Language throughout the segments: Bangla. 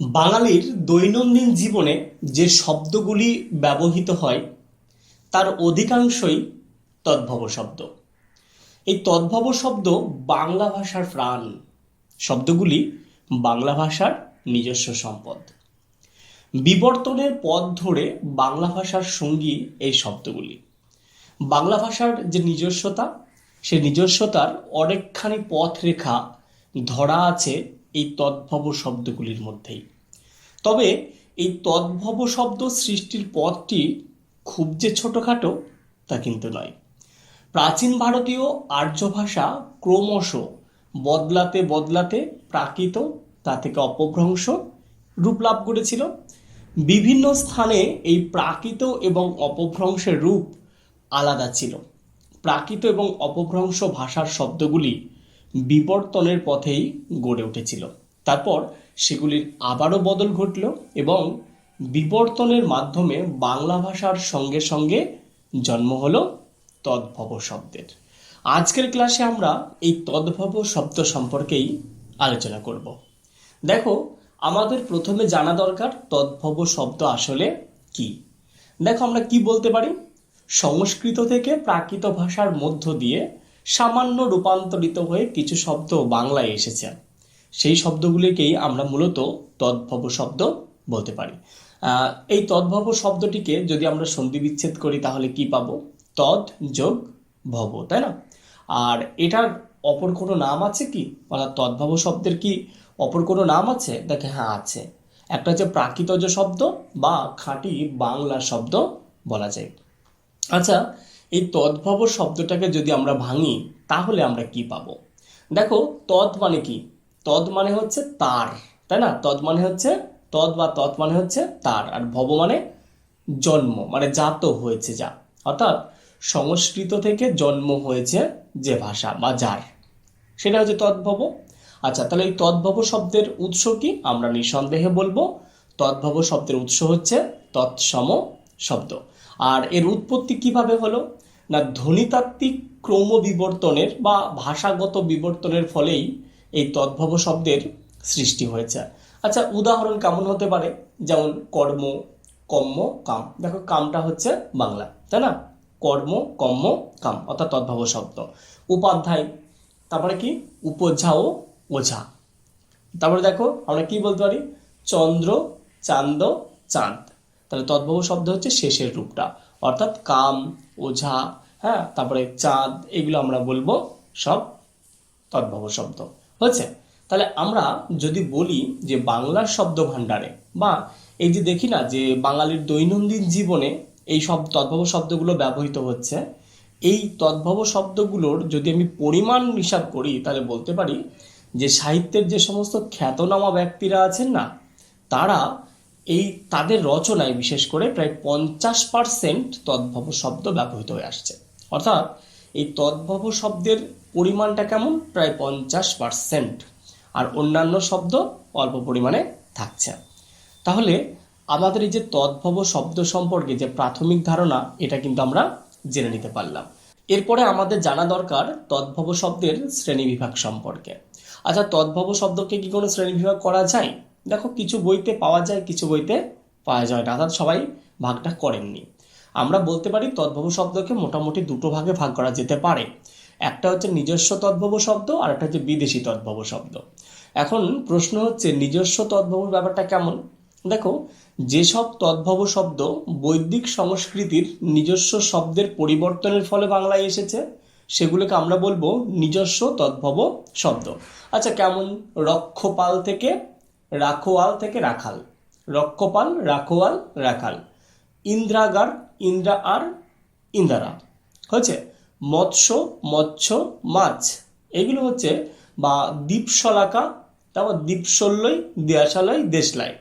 বাঙালির দৈনন্দিন জীবনে যে শব্দগুলি ব্যবহৃত হয়, তার অধিকাংশই তদ্ভব শব্দ। এই তদ্ভব শব্দ বাংলা ভাষার প্রাণ। শব্দগুলি বাংলা ভাষার নিজস্ব সম্পদ। বিবর্তনের পথ ধরে বাংলা ভাষার সঙ্গী এই শব্দগুলি। বাংলা ভাষার যে নিজস্বতা, সে নিজস্বতার অনেকখানি পথ রেখা ধরা আছে এই তদ্ভব শব্দগুলির মধ্যেই। তবে এই তদ্ভব শব্দ সৃষ্টির পথটি খুব যে ছোটোখাটো, তা কিন্তু নয়। প্রাচীন ভারতীয় আর্য ভাষা ক্রমশ বদলাতে বদলাতে প্রাকৃত, তা থেকে অপভ্রংশ রূপ লাভ করেছিল। বিভিন্ন স্থানে এই প্রাকৃত এবং অপভ্রংশের রূপ আলাদা ছিল। প্রাকৃত এবং অপভ্রংশ ভাষার শব্দগুলি বিবর্তনের পথেই গড়ে উঠেছিল। তারপর সেগুলির আবারও বদল ঘটল এবং বিবর্তনের মাধ্যমে বাংলা ভাষার সঙ্গে সঙ্গে জন্ম হলো তদ্ভব শব্দের। আজকের ক্লাসে আমরা এই তদ্ভব শব্দ সম্পর্কেই আলোচনা করব। দেখো, আমাদের প্রথমে জানা দরকার তদ্ভব শব্দ আসলে কি। দেখো আমরা কি বলতে পারি? সংস্কৃত থেকে প্রাকৃত ভাষার মধ্য দিয়ে সামান্য রূপান্তরিত হয়ে কিছু শব্দ বাংলায় এসেছে। সেই শব্দগুলিকেই আমরা মূলত তদ্ভব শব্দ বলতে পারি। এই তদ্ভব শব্দটিকে যদি আমরা সন্ধি বিচ্ছেদ করি, তাহলে কি পাবো? তদ যোগ ভব, তাই না? আর এটার অপর কোনো নাম আছে কি? অর্থাৎ তদ্ভব শব্দের কি অপর কোনো নাম আছে? দেখে হ্যাঁ আছে। একটা হচ্ছে প্রাকৃতজ শব্দ বা খাঁটি বাংলা শব্দ বলা যায়। আচ্ছা এই তদ্ভব শব্দটাকে যদি আমরা ভাঙি, তাহলে আমরা কি পাবো? দেখো, তদ মানে কি? তদ মানে হচ্ছে তার, তাই না? তদ মানে হচ্ছে তদ বা তৎ মানে হচ্ছে তার, আর ভব মানে জন্ম মানে জাত হয়েছে যা। অর্থাৎ সংস্কৃত থেকে জন্ম হয়েছে যে ভাষা বা যার। সেটা হচ্ছে তদ্ভব। আচ্ছা তাহলে এই তদ্ভব শব্দের উৎস কি? আমরা নিঃসন্দেহে বলব, তদ্ভব শব্দের উৎস হচ্ছে তৎসম শব্দ। আর এর উৎপত্তি কীভাবে হলো? না, ধ্বনিতাত্ত্বিক ক্রম বিবর্তনের বা ভাষাগত বিবর্তনের ফলেই এই তদ্ভব শব্দের সৃষ্টি হয়েছে। আচ্ছা উদাহরণ কেমন হতে পারে? যেমন, কর্ম, কম্ম, কাম। দেখো, কামটা হচ্ছে বাংলা, তাই না? কর্ম, কম্ম, কাম, অর্থাৎ তদ্ভব শব্দ। উপাধ্যায়, তারপরে কি? উপঝা ও ওঝা। তারপরে দেখো, আমরা কি বলতে পারি? চন্দ্র, চান্দ, চাঁদ। তাহলে তদ্ভব শব্দ হচ্ছে শেষের রূপটা। অর্থাৎ কাম, ওঝা হ্যাঁ তারপরে চাঁদ, এগুলো আমরা বলব সব তদ্ভব শব্দ। হচ্ছে তাহলে আমরা যদি বলি যে বাংলার শব্দ ভাণ্ডারে বা এই যে দেখি না যে বাঙালির দৈনন্দিন জীবনে এই সব তদ্ভব শব্দগুলো ব্যবহৃত হচ্ছে, এই তদ্ভব শব্দগুলোর যদি আমি পরিমাণ হিসাব করি, তাহলে বলতে পারি যে সাহিত্যের যে সমস্ত খ্যাতনামা ব্যক্তিরা আছেন না, তারা এই তাদের রচনায় বিশেষ করে প্রায় পঞ্চাশ পার্সেন্ট তদ্ভব শব্দ ব্যবহৃত হয়ে আসছে। অর্থাৎ এই তদ্ভব শব্দের পরিমাণটা কেমন? প্রায় পঞ্চাশ পার্সেন্ট। আর অন্যান্য শব্দ অল্প পরিমাণে থাকছে। তাহলে আমাদের এই যে তদ্ভব শব্দ সম্পর্কে যে প্রাথমিক ধারণা, এটা কিন্তু আমরা জেনে নিতে পারলাম। এরপরে আমাদের জানা দরকার তদ্ভব শব্দের শ্রেণীবিভাগ সম্পর্কে। আচ্ছা তদ্ভব শব্দকে কি কোনো শ্রেণীবিভাগ করা যায়? দেখো কিছু বইতে পাওয়া যায়, কিছু বইতে পাওয়া যায় না। অর্থাৎ সবাই ভাগটা করেননি। আমরা বলতে পারি তদ্ভব শব্দকে মোটামুটি দুটো ভাগে ভাগ করা যেতে পারে। একটা হচ্ছে নিজস্ব তদ্ভব শব্দ, আর একটা হচ্ছে বিদেশি তদ্ভব শব্দ। এখন প্রশ্ন হচ্ছে, নিজস্ব তদ্ভব ব্যাপারটা কেমন? দেখো, যেসব তদ্ভব শব্দ বৈদিক সংস্কৃতির নিজস্ব শব্দের পরিবর্তনের ফলে বাংলায় এসেছে, সেগুলোকে আমরা বলব নিজস্ব তদ্ভব শব্দ। আচ্ছা কেমন? রক্ষপাল থেকে রাখোয়াল থেকে রাখাল। রক্ষপাল, রাখোয়াল, রাখাল। ইন্দ্রাগার, ইন্দ্রা আর ইন্দারা হয়েছে? মৎস্য মৎস্য, মাছ। এগুলো হচ্ছে বা দ্বীপশলাকা তারপর দ্বীপশল্যই দেয়াশালয়, দেশলাই।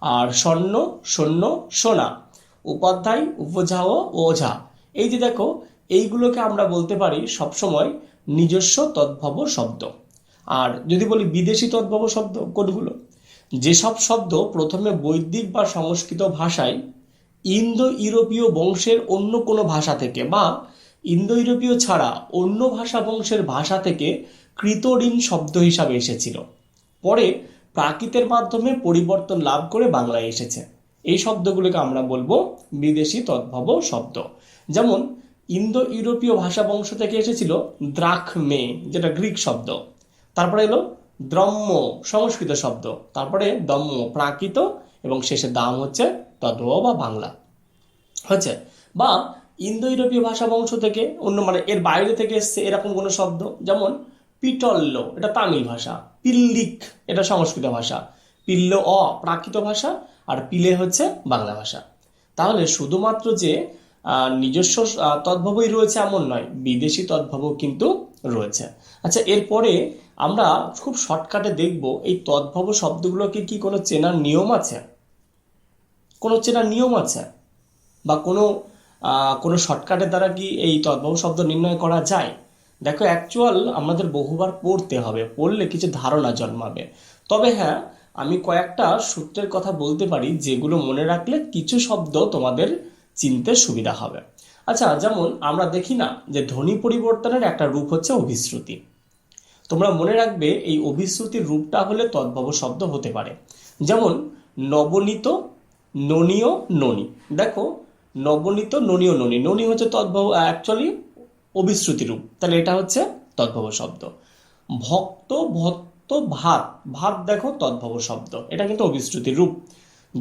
আর স্বর্ণ সৈন্য সোনা। উপাধ্যায় উপঝা ও ওঝা। এই যে দেখো, এইগুলোকে আমরা বলতে পারি সবসময় নিজস্ব তদ্ভব শব্দ। আর যদি বলি বিদেশি তদ্ভব শব্দ, কোনগুলো? যেসব শব্দ প্রথমে বৈদিক বা সংস্কৃত ভাষায় ইন্দো ইউরোপীয় বংশের অন্য কোনো ভাষা থেকে বা ইন্দো ইউরোপীয় ছাড়া অন্য ভাষা বংশের ভাষা থেকে কৃতঋণ শব্দ হিসাবে এসেছিল। পরে প্রাকৃতের মাধ্যমে পরিবর্তন লাভ করে বাংলায় এসেছে। এই শব্দগুলোকে আমরা বলব বিদেশি তদ্ভব শব্দ। যেমন ইন্দো ইউরোপীয় ভাষা বংশ থেকে এসেছিল দ্রাখমে যেটা গ্রিক শব্দ। তারপরে এলো দ্রম্য, সংস্কৃত শব্দ। তারপরে দম্য প্রাকৃত, এবং শেষে দাম হচ্ছে তদ্ভব বা বাংলা। হচ্ছে? বা ইন্দো ইউরোপীয় ভাষা বংশ থেকে অন্য মানে এর বাইরে থেকে এসছে এরকম কোনো শব্দ, যেমন পিটল্ল এটা তামিল ভাষা। পিল্লিক, এটা সংস্কৃত ভাষা। পিল্ল, অ, প্রাকৃত ভাষা, আর পিলে হচ্ছে বাংলা ভাষা। তাহলে শুধুমাত্র যে নিজস্ব তদ্ভবই রয়েছে এমন নয়, বিদেশি তদ্ভবও কিন্তু রয়েছে। আচ্ছা এরপরে আমরা খুব শর্টকাটে দেখব এই তদ্ভব শব্দগুলোকে কি কোনো চেনার নিয়ম আছে? কোনো চেনার নিয়ম আছে? বা কোনো কোনো শর্টকাটের দ্বারা কি এই তদ্ভব শব্দ নির্ণয় করা যায়? দেখো অ্যাকচুয়াল আমাদের বহুবার পড়তে হবে, পড়লে কিছু ধারণা জন্মাবে। তবে হ্যাঁ আমি কয়েকটা সূত্রের কথা বলতে পারি, যেগুলো মনে রাখলে কিছু শব্দ তোমাদের চিনতে সুবিধা হবে। আচ্ছা যেমন আমরা দেখি না যে ধ্বনি পরিবর্তনের একটা রূপ হচ্ছে অভিশ্রুতি। তোমরা মনে রাখবে, এই অভিশ্রুতির রূপটা হলে তদ্ভব শব্দ হতে পারে। যেমন নবনীত ননীয় ননী। দেখো নবনীত ননীয় ননী। ননী হচ্ছে তদ্ভব অ্যাকচুয়ালি অভিশ্রুতি রূপ। তাহলে এটা হচ্ছে তদ্ভব শব্দ। ভক্ত ভক্ত, ভাত। ভাত দেখো, তদ্ভব শব্দ। এটা কিন্তু অভিশ্রুতির রূপ।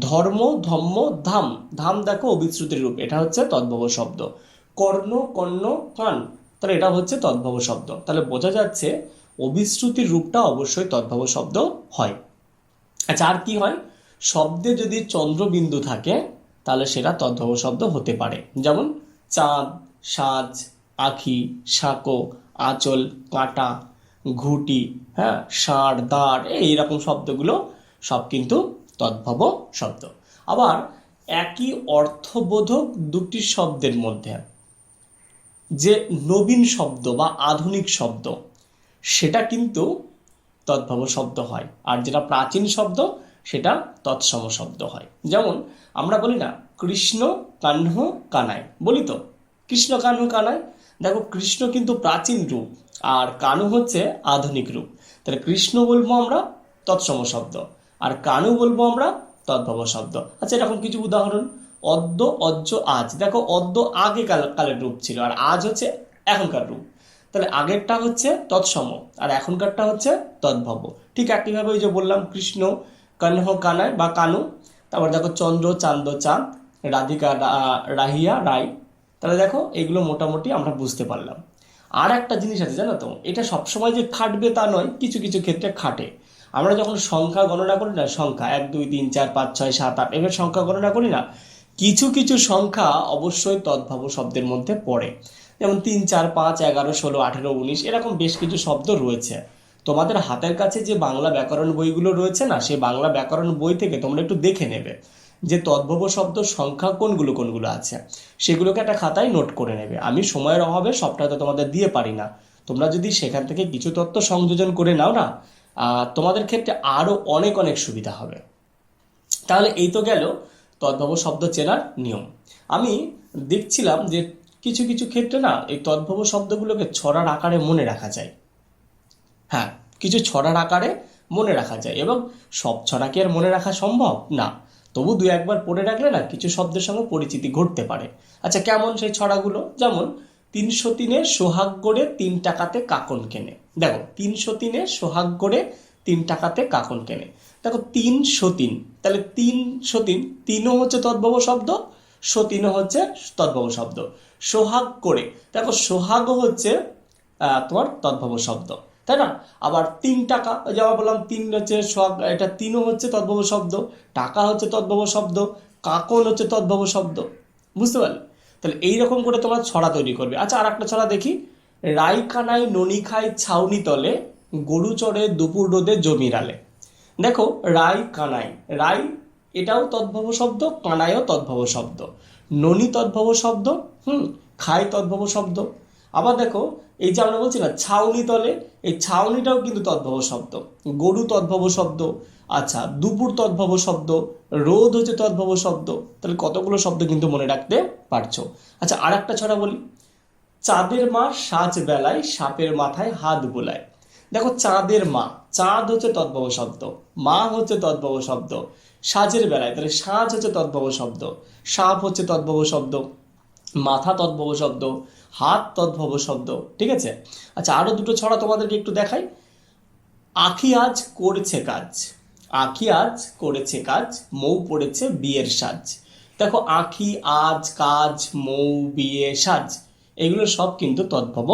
ধর্ম, ধম্ম, ধাম। ধাম দেখো, অভিশ্রুতির রূপ। এটা হচ্ছে তদ্ভব শব্দ। কর্ণ কর্ণ, কান। তাহলে এটা হচ্ছে তদ্ভব শব্দ। তাহলে বোঝা যাচ্ছে অভিশ্রুতির রূপটা অবশ্যই তদ্ভব শব্দ হয়। আচ্ছা আর কি হয়? শব্দে যদি চন্দ্রবিন্দু থাকে, তাহলে সেটা তদ্ভব শব্দ হতে পারে। যেমন, চাঁদ, সাজ, আখি, সাঁকো, আঁচল, কাঁটা, ঘুটি হ্যাঁ ষাঁড়, দাঁড় এইরকম শব্দগুলো সব কিন্তু তদ্ভব শব্দ। আবার একই অর্থবোধক দুটি শব্দের মধ্যে যে নবীন শব্দ বা আধুনিক শব্দ সেটা কিন্তু তদ্ভব শব্দ হয়। আর যেটা প্রাচীন শব্দ, সেটা তৎসম শব্দ হয়। যেমন, আমরা বলি না, কৃষ্ণ কাহ্ন কানায়। বলি তো, কৃষ্ণ কাহ্ন কানায়? দেখো, কৃষ্ণ কিন্তু প্রাচীন রূপ, আর কানু হচ্ছে আধুনিক রূপ। তাহলে কৃষ্ণ বলব আমরা তৎসম শব্দ, আর কানু বলব আমরা তদ্ভব শব্দ। আচ্ছা এরকম কিছু উদাহরণ। অদ্য, অজ্জ, আজ। দেখো, অদ্য আগে কাল- কালের রূপ ছিল, আর আজ হচ্ছে এখনকার রূপ। তাহলে আগেরটা হচ্ছে তৎসম, আর এখনকারটা হচ্ছে তদ্ভব। ঠিক একইভাবে ওই যে বললাম কৃষ্ণ, কানহ কানায় বা কানু, তারপর দেখো চন্দ্র, চান্দ, চাঁদ, রাধিকা রাহিয়া রায় তাহলে দেখো এগুলো মোটামুটি আমরা বুঝতে পারলাম। আর একটা জিনিস আছে, জানো তো, এটা সবসময় যে খাটবে তা নয়, কিছু কিছু ক্ষেত্রে খাটে। আমরা যখন সংখ্যা গণনা করি না, সংখ্যা, এক, দুই, তিন, চার, পাঁচ, ছয়, সাত, আট, এভাবে সংখ্যা গণনা করি না, কিছু কিছু সংখ্যা অবশ্যই তদ্ভব শব্দের মধ্যে পড়ে। যেমন তিন, চার, পাঁচ, এগারো, ষোলো, আঠেরো, উনিশ, এরকম বেশ কিছু শব্দ রয়েছে। তোমাদের হাতের কাছে যে বাংলা ব্যাকরণ বইগুলো রয়েছে না, সেই বাংলা ব্যাকরণ বই থেকে তোমরা একটু দেখে নেবে যে তদ্ভব শব্দ সংখ্যা কোনগুলো কোনগুলো আছে। সেগুলোকে একটা খাতায় নোট করে নেবে। আমি সময়ের অভাবে সবটা তো তোমাদের দিয়ে পারি না। তোমরা যদি সেখান থেকে কিছু তথ্য সংযোজন করে নাও না তোমাদের ক্ষেত্রে আরও অনেক অনেক সুবিধা হবে। তাহলে এই তো গেল তদ্ভব শব্দ চেনার নিয়ম। আমি দেখছিলাম যে কিছু কিছু ক্ষেত্রে না এই তদ্ভব শব্দগুলোকে ছড়ার আকারে মনে রাখা যায়। হ্যাঁ কিছু ছড়ার আকারে মনে রাখা যায় এবং সব ছড়া কি আর মনে রাখা সম্ভব? না। তবু দু একবার পড়ে রাখলে না কিছু শব্দের সঙ্গে পরিচিতি ঘটতে পারে। আচ্ছা কেমন সেই ছড়াগুলো? যেমন, তিনশো তিনে সোহাগ গড়ে তিন টাকাতে কাকন কেনে। দেখো, তিনশো তিনে সোহাগ গড়ে তিন টাকাতে কাকন কেনে। দেখো, তিনশো তিন, তাহলে তিন সতীন তিনও হচ্ছে তদ্ভব শব্দ সতীনও হচ্ছে তদ্ভব শব্দ। সোহাগ করে। দেখো, সোহাগও হচ্ছে তোমার তদ্ভব শব্দ, তাই না? আবার তিন টাকা ওই যে আবার বললাম তিন হচ্ছে সোহাগ, এটা তিনও হচ্ছে তদ্ভব শব্দ, টাকা হচ্ছে তদ্ভব শব্দ কাকল হচ্ছে তদ্ভব শব্দ, বুঝতে পারলে? তাহলে এইরকম করে তোমরা ছড়া তৈরি করবে। আচ্ছা আর একটা ছড়া দেখি। রাই কানাই ননি খায় ছাউনি তলে, গরু চড়ে দুপুর রোদে জমির আলে। দেখো রাই কানাই রাই এটাও তদ্ভব শব্দ কানায়ও তদ্ভব শব্দ। ননি তদ্ভব শব্দ, হুম খায় তদ্ভব শব্দ। আবার দেখো, এই যে আমরা বলছি না, ছাউনি তলে, এই ছাউনিটাও কিন্তু তদ্ভব শব্দ। গরু তদ্ভব শব্দ আচ্ছা দুপুর তদ্ভব শব্দ, রোদ হচ্ছে তদ্ভব শব্দ। তাহলে কতগুলো শব্দ কিন্তু মনে রাখতে পারছ? আচ্ছা আর একটা ছড়া বলি। চাঁদের মা সাজ বেলায়, সাপের মাথায় হাত বোলায়। দেখো, চাঁদের মা চাঁদ হচ্ছে তদ্ভব শব্দ মা হচ্ছে তদ্ভব শব্দ, সাজের বেলায়, তাহলে সাজ হচ্ছে তদ্ভব শব্দ, সাপ হচ্ছে তদ্ভব শব্দ, মাথা তদ্ভব শব্দ, হাত তদ্ভব শব্দ, ঠিক আছে? আচ্ছা আরও দুটো ছড়া তোমাদেরকে একটু দেখাই। আখি আজ করেছে কাজ, আখি আজ করেছে কাজ, মৌ পড়েছে বিয়ের সাজ। দেখো, আখি আজ কাজ, মৌ বিয়ে সাজ, এগুলো সব কিন্তু তদ্ভব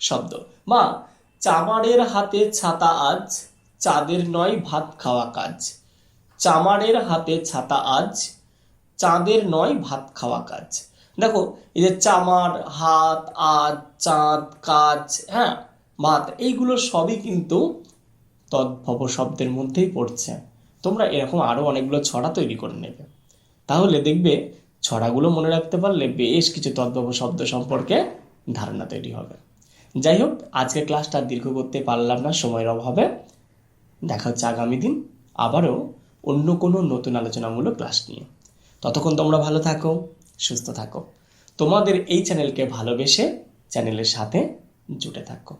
শব্দ। মা চামারের হাতে ছাতা আজ, চাঁদের নয় ভাত খাওয়া কাজ। চামারের হাতে ছাতা আজ, চাঁদের নয় ভাত খাওয়া কাজ। দেখো, এই যে চামার হাত আজ চাঁদ, কাজ হ্যাঁ ভাত, এইগুলো সবই কিন্তু তদ্ভব শব্দের মধ্যেই পড়ছে। তোমরা এরকম আরও অনেকগুলো ছড়া তৈরি করে নেবে। তাহলে দেখবে, ছড়াগুলো মনে রাখতে পারলে বেশ কিছু তদ্ভব শব্দ সম্পর্কে ধারণা তৈরি হবে। যাই হোক আজকের ক্লাসটা দীর্ঘ করতে পারলাম না, সময়ের অভাবে। দেখা হচ্ছে আগামী দিন আবারও অন্য কোনো নতুন আলোচনামূলক ক্লাস নিয়ে। ততক্ষণ তোমরা ভালো থাকো, সুস্থ থাকো। তোমাদের এই চ্যানেলকে ভালোবেসে চ্যানেলের সাথে জুটে থাকো।